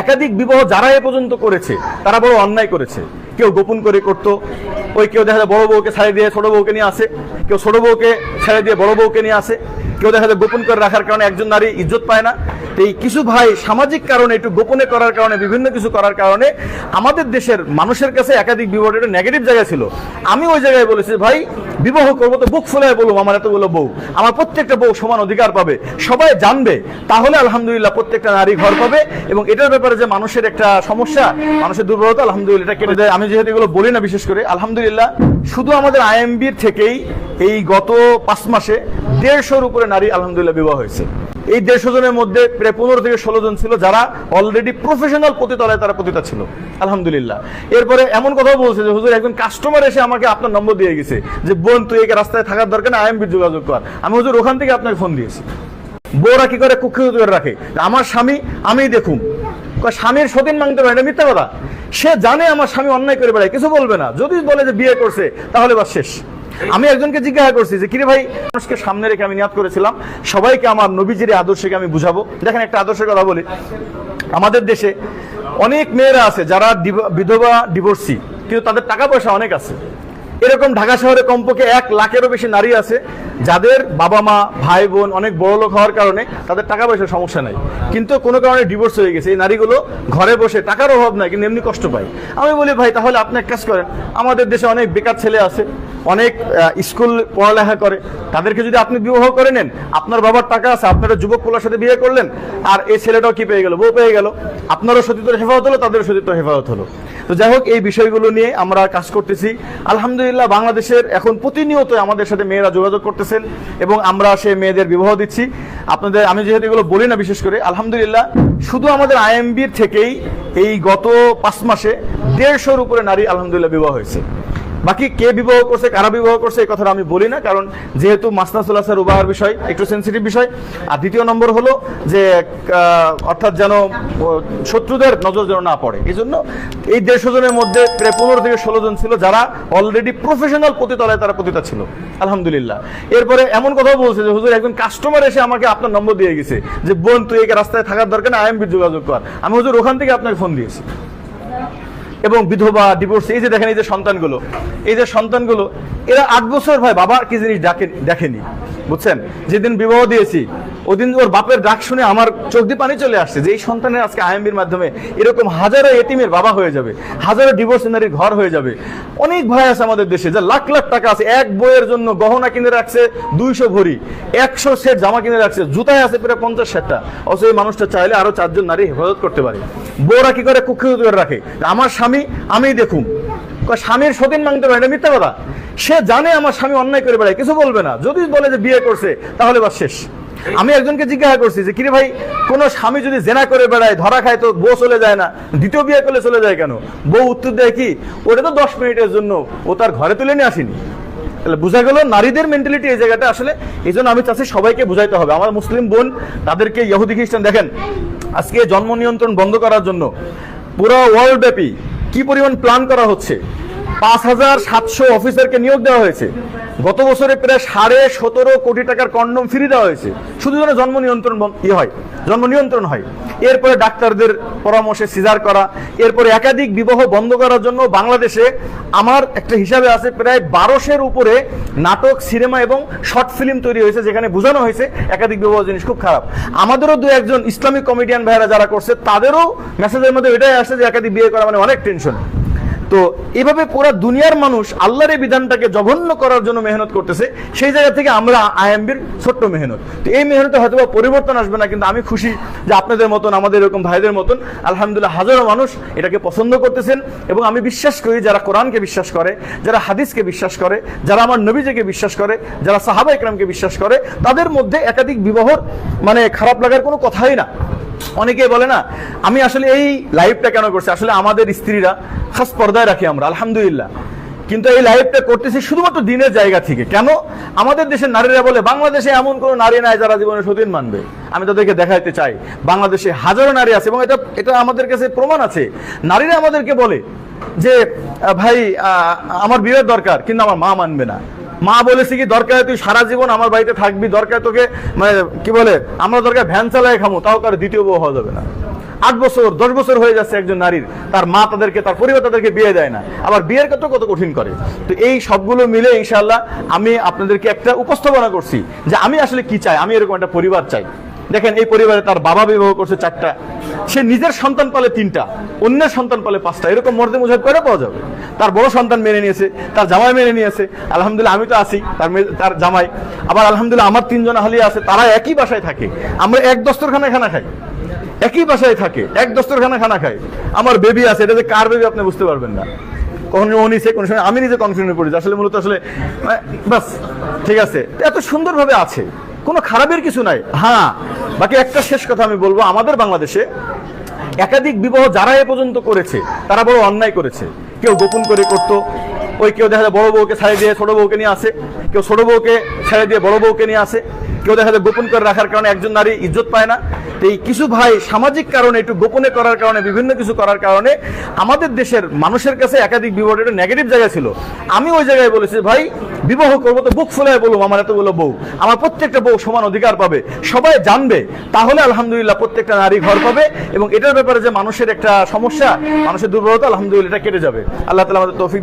একাধিক বিবাহ যারা এ পর্যন্ত করেছে তারা বড় অন্যায় করেছে। কেউ গোপন করে করতো ওই কেউ দেখা যায় বড় বউকে ছাড়ে দিয়ে ছোট বউকে নিয়ে আসে, কেউ ছোট বউকে ছেড়ে দিয়ে বড় বউকে নিয়ে আসে, কেউ দেখা যায় গোপন করে রাখার কারণে একজন নারী ইজ্জত পায় না। তো এই কিছু ভাই সামাজিক কারণে একটু গোপনে করার কারণে, বিভিন্ন কিছু করার কারণে আমাদের দেশের মানুষের কাছে একাধিক বিবাহ একটা নেগেটিভ জায়গা ছিল। আমি ওই জায়গায় বলেছি, ভাই, বিবাহ করব তো বুক ফুলায় বলব আমার এতগুলো বউ। আমার প্রত্যেকটা বউ সমান অধিকার পাবে, সবাই জানবে। তাহলে আলহামদুলিল্লাহ প্রত্যেকটা নারী ঘর পাবে এবং এটার ব্যাপারে যে মানুষের একটা সমস্যা, মানুষের দুর্বলতা, আলহামদুলিল্লাহ, এটা কেটে দেয়। আমি যেহেতু এগুলো বলি না বিশেষ করে, আলহামদুলিল্লাহ শুধু আমাদের আইএমবির থেকেই এই গত পাঁচ মাসে দেড়শোর উপরে নারী আলহামদুলিল্লাহ বিবাহ হয়েছে। এই দেড়শো জনের মধ্যে প্রায় পনেরো থেকে ষোলো জন ছিল যারা অলরেডি প্রফেশনাল পতিতলায় তারা পতিতা ছিল। আলহামদুলিল্লাহ। এরপরে এমন কথাও বলছে যে, হুজুর, একজন কাস্টমার এসে আমাকে আপনার নম্বর দিয়ে গেছে যে, বোন, তুই একে রাস্তায় থাকার দরকার না আইএমবির যোগাযোগ কর। আমি হুজুর, ওখান থেকে আপনাকে ফোন দিয়েছি। বউরা কি করে কুক্ষিত করে রাখে? আমার স্বামী আমি দেখুন স্বামীর সতীন মাংতে পারে এটা মিথ্যা কথা। সে জানে আমার স্বামী অন্যায় করে বেড়ায়, কিছু বলবে না। যদি বলে যে বিয়ে করছে, তাহলে বা শেষ। আমি একজনকে জিজ্ঞাসা করছি যে, কিরে ভাই, মানুষকে সামনে রেখে আমি নিয়াত করেছিলাম। সবাইকে আমার নবীজির আদর্শকে আমি বুঝাবো। দেখেন, একটা আদর্শের কথা বলি। আমাদের দেশে অনেক মেয়েরা আছে যারা বিধবা ডিভোর্সি কিন্তু তাদের টাকা পয়সা অনেক আছে। এরকম ঢাকা শহরে কমপক্ষে এক লাখেরও বেশি নারী আছে, যাদের বাবা মা, ভাই বোন অনেক বড় লোক হওয়ার কারণে তাদের টাকা পয়সার সমস্যা নাই। কিন্তু কোনো কারণে ডিভোর্স হয়ে গেছে। এই নারীগুলো ঘরে বসে টাকার অভাব নাই, কিন্তু এমনি কষ্ট পায়। আমি বলি, ভাই, তাহলে আপনি এক কাজ করেন। আমাদের দেশে অনেক বেকার ছেলে আছে অনেক স্কুল পড়ালেখা করে। তাদেরকে যদি আপনি বিবাহ করে নেন, আপনার বাবার টাকা আছে, আপনারা যুবক পোলার সাথে বিয়ে করলেন, আর এই ছেলেটাও কি পেয়ে গেল? বউ পেয়ে গেল। আপনারও সতীত্বের হেফাজত হলো, তাদেরও সতীত্বের হেফাজত হলো। তো যাই হোক, এই বিষয়গুলো নিয়ে আমরা কাজ করতেছি। আলহামদুলিল্লাহ, বাংলাদেশের এখন প্রতিনিয়ত আমাদের সাথে মেয়েরা যোগাযোগ করতেছেন এবং আমরা সেই মেয়েদের বিবাহ দিচ্ছি। আপনাদের, আমি যেহেতু এগুলো বলি না বিশেষ করে, আলহামদুলিল্লাহ, শুধু আমাদের আইএমবির থেকেই এই গত পাঁচ মাসে দেড়শোর উপরে নারী আলহামদুলিল্লাহ বিবাহ হয়েছে। বাকি কে বিবাহ করছে, কারা বিবাহ করছে, এই কথাটা আমি বলি না, কারণ যেহেতু মাসনাসুল্লাসের উবাহের বিষয়, একটু সেন্সিটিভ বিষয়। আর দ্বিতীয় নম্বর হলো যে অর্থাৎ যেন শত্রুদের নজর যেন না পড়ে। এই জন্য এই দেড়শো জনের মধ্যে প্রায় পনেরো থেকে ষোলো জন ছিল, যারা অলরেডি প্রফেশনাল পতিতলায় তারা পতিতা ছিল। আলহামদুলিল্লাহ। এরপরে এমন কথাও বলছে যে, হুজুর, একজন কাস্টমার এসে আমাকে আপনার নম্বর দিয়ে গেছে যে, বোন, তুই একে রাস্তায় থাকার দরকার না আইএমবির যোগাযোগ কর। আমি, হুজুর, ওখান থেকে আপনাকে ফোন দিয়েছি। এবং বিধবা ডিভোর্স এই যে দেখেন, এই যে সন্তানগুলো, এই যে সন্তানগুলো, এরা আট বছর ভাই বাবা কি জিনিস ডাকে দেখেনি, বুঝছেন? যেদিন বিবাহ দিয়েছি ওদিন ওর বাপের ডাক শুনে আমার চোখ দিয়ে পানি চলে আসছে যে এই সন্তানের আজকে আইএমবির মাধ্যমে এরকম হাজারো এতিমের বাবা হয়ে যাবে, হাজারো ডিভোর্স নারীর ঘর হয়ে যাবে। অনেক ভয় আছে আমাদের দেশে যে লাখ লাখ টাকা আছে, এক বইয়ের জন্য গহনা কিনে রাখছে দুইশো ভরি, একশো সেট জামা কিনে রাখছে, জুতায় আছে প্রায় পঞ্চাশ সেটটা অথচ এই মানুষটা চাইলে আরও চারজন নারী হেফাজত করতে পারে। বউরা কি করে? কুক্ষিত করে রাখে। আমার স্বামী আমি দেখুন স্বামীর সতীন মাংতে পারে এটা মিথ্যা কথা। সে জানে আমার স্বামী অন্যায় করে বেড়ায়, কিছু বলবে না। যদি বলে যে বিয়ে করছে, তাহলে বা শেষ। আমি একজনকে জিজ্ঞাসা করছি যে, কিরে ভাই, কোন স্বামী যদি জেনা করে বেড়ায়, ধরা খায় তো বউ চলে যায় না? দ্বিতীয় বিয়ে করলে চলে যায় কেন? বউ উত্তর দেয় কি, ওটা তো দশ মিনিটের জন্য, ও তার ঘরে তুলে নিয়ে আসেনি। তাহলে বোঝা গেল নারীদের মেন্টালিটি এই জায়গাটা। আসলে এই জন্য আমি চাচ্ছি সবাইকে বুঝাইতে হবে। আমার মুসলিম বোন, তাদেরকে ইহুদি খ্রিস্টান, দেখেন, আজকে জন্ম নিয়ন্ত্রণ বন্ধ করার জন্য পুরো ওয়ার্ল্ড ব্যাপী কি পরিমাণ প্ল্যান করা হচ্ছে? পাঁচ হাজার সাতশো অফিসারকে নিয়োগ দেওয়া হয়েছে। গত বছরে প্রায় সাড়ে সতেরো কোটি টাকার কন্ডম ফ্রি দেওয়া হয়েছে। শুধু যেন জন্ম নিয়ন্ত্রণ বন- ই হয়, জন্ম নিয়ন্ত্রণ হয়। এরপরে ডাক্তারদের পরামর্শে সিজার করা, এরপরে একাধিক বিবাহ বন্ধ করার জন্য বাংলাদেশে আমার একটা হিসাবে আছে, প্রায় বারোশের উপরে নাটক, সিনেমা এবং শর্ট ফিল্ম তৈরি হয়েছে, যেখানে বোঝানো হয়েছে একাধিক বিবাহ জিনিস খুব খারাপ। আমাদেরও দু একজন ইসলামিক কমেডিয়ান ভাইয়েরা যারা করছে, তাদেরও মেসেজের মধ্যে এটাই আসছে যে একাধিক বিয়ে করা মানে অনেক টেনশন তো এভাবে পুরো দুনিয়ার মানুষ আল্লাহর এই বিধানটাকে জঘন্য করার জন্য মেহনত করতেছে, সেই জায়গা থেকে আমরা আইএমবির ছোট্ট মেহনত। তো এই মেহনতে হয়তো বা পরিবর্তন আসবে না, কিন্তু আমি খুশি যে আপনাদের মতন, আমাদের এরকম ভাইদের মতন, আলহামদুলিল্লাহ হাজারো মানুষ এটাকে পছন্দ করতেছেন এবং আমি বিশ্বাস করি যারা কোরআনকে বিশ্বাস করে, যারা হাদিসকে বিশ্বাস করে, যারা আমার নবীজিকে বিশ্বাস করে, যারা সাহাবা ইকরামকে বিশ্বাস করে, তাদের মধ্যে একাধিক বিবাহর মানে খারাপ লাগার কোনো কথাই না। অনেকে বলে না, আমি আসলে এই লাইভটা কেন করছি? আসলে আমাদের স্ত্রীরা খাস পর্দায় রাখি আমরা, আলহামদুলিল্লাহ। কিন্তু এই লাইভটা করতেছি শুধুমাত্র দিনের জায়গা থেকে। কেন? আমাদের দেশের নারীরা বলে, বাংলাদেশে এমন কোনো নারী নাই যারা জীবনে সতীন মানবে। আমি তাদেরকে দেখাইতে চাই, বাংলাদেশে হাজারো নারী আছে এবং এটা এটা আমাদের কাছে প্রমাণ আছে। নারীরা আমাদেরকে বলে যে ভাই আমার বিয়ের দরকার, কিন্তু আমার মা মানবে না। মা বলেছে কি, দরকার তুই সারা জীবন আমার বাড়িতে থাকবি, দরকার তোকে মানে কি বলে, আমরা দরকার ভ্যান চালায় খামো, তাও কারও দ্বিতীয় বউ হওয়া যাবে না। আট বছর, দশ বছর হয়ে যাচ্ছে একজন নারীর, তার মা তাদেরকে, তার পরিবার তাদেরকে বিয়ে দেয় না। আবার বিয়ের কত কত কঠিন করে। তো এই সবগুলো মিলে ইনশাল্লাহ আমি আপনাদেরকে একটা উপস্থাপনা করছি যে আমি আসলে কি চাই, আমি এরকম একটা পরিবার চাই। দেখেন এই পরিবারে তার বাবা বিবাহ করছে চারটা। সে নিজের সন্তান পালে তিনটা অন্যের সন্তান পালে পাঁচটা। এরকম মর্দে মুজাব করে পাওয়া যাবে? তার বড় সন্তান মেনে নিয়েছে তার জামাই মেনে নিয়েছে। আলহামদুলিল্লাহ আমি তো আছি তার তার জামাই। আবার আলহামদুলিল্লাহ আমার তিনজন আহলি আছে তারা একই বাসায় থাকে। আমরা এক দস্তরখানায় খানা খাই। একই বাসায় থাকে এক দস্তরখানা খানা খাই। আমার বেবি আছে এটা যে কার বেবি আপনি বুঝতে পারবেন না। কখনো নিছে কোনো সময় আমি নিজে কনফিউশনে পড়ি আসলে মূলত আসলে মানে, বাস ঠিক আছে। এত সুন্দরভাবে আছে। কোনো খারাপের কিছু নাই। হ্যাঁ বাকি একটা শেষ কথা আমি বলব, আমাদের বাংলাদেশে একাধিক বিবাহ যারা এ পর্যন্ত করেছে, তারা বড় অন্যায় করেছে। কেউ গোপন করে করত, ওই কেউ দেখা যায় বড় বউকে ছাড়ে দিয়ে ছোট বউকে নিয়ে আসে, কেউ ছোট বউকে ছেড়ে দিয়ে বড় বউকে নিয়ে আসে, কেউ দেখা যায় গোপন করে রাখার কারণে একজন নারী ইজ্জত পায় না এই কিছু ভাই সামাজিক কারণে একটু গোপনে করার কারণে, বিভিন্ন কিছু করার কারণে আমাদের দেশের মানুষের কাছে একাধিক বিবাহ একটা নেগেটিভ জায়গায় ছিল। আমি ওই জায়গায় বলেছি, ভাই, বিবাহ করব তো বুক ফুলায় বলব আমার এতগুলো বউ। আমার প্রত্যেকটা বউ সমান অধিকার পাবে, সবাই জানবে। তাহলে আলহামদুলিল্লাহ প্রত্যেকটা নারী ঘর পাবে এবং এটার ব্যাপারে যে মানুষের একটা সমস্যা, মানুষের দুর্বলতা, আলহামদুলিল্লাহ এটা কেটে যাবে। আল্লাহ তালা আমাদের তৌফিক